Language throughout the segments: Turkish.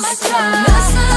My time.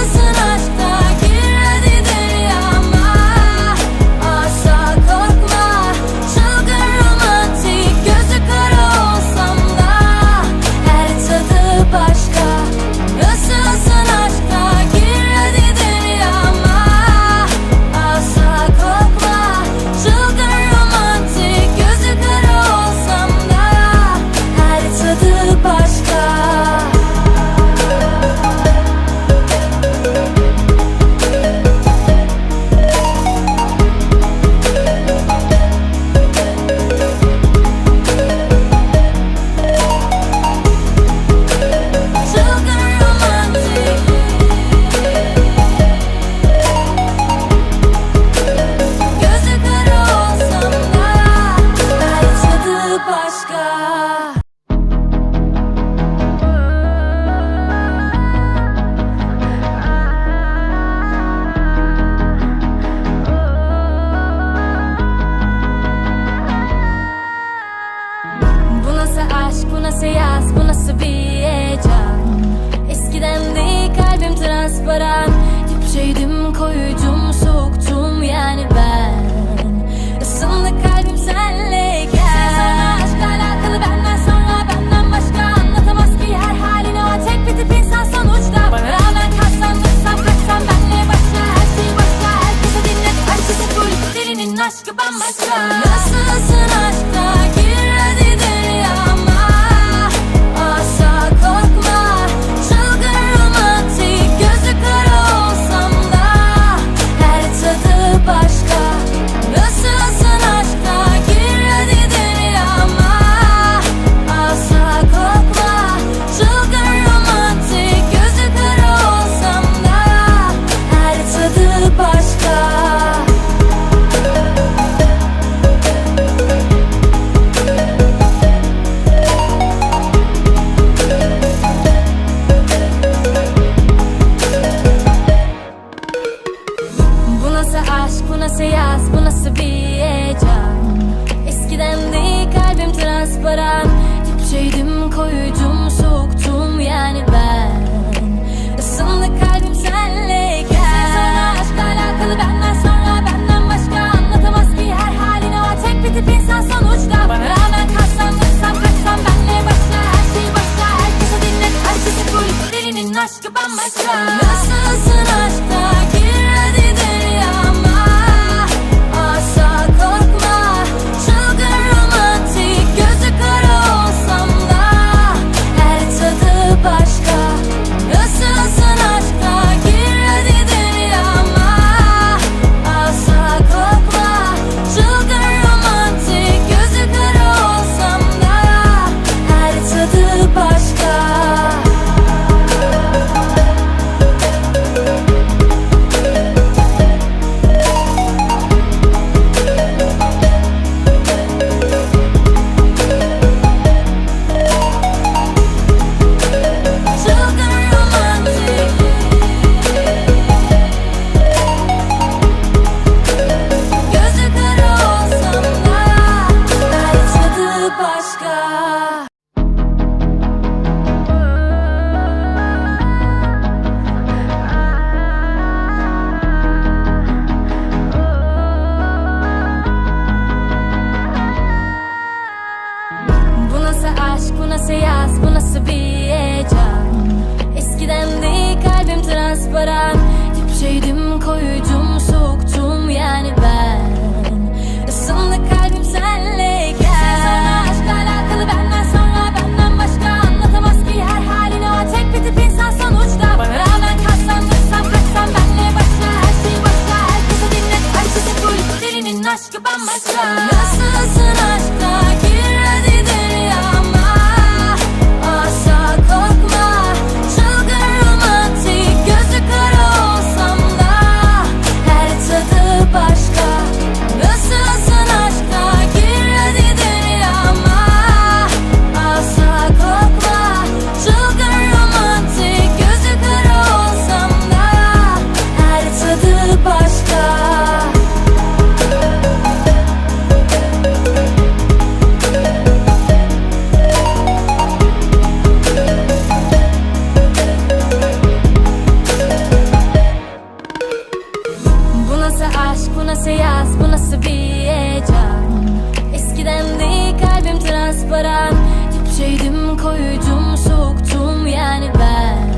Khỏi. koyucum soğuktum yani ben. Isındı kalbim senle gel. Sen sonra aşkla alakalı benden sonra benden başka Anlatamaz ki. Her halini o tek bir tip insan sonuçta. Bana rağmen kaslanırsam kaçsam benle başla Her şey başka. Herkese dinlet aşkısı kulüplerinin aşkı bambaşka. aşk bu nasıl yaz bu nasıl bir heyecan? Eskiden değil kalbim transparan. Tüpçeydüm koyucum soğuktum yani ben.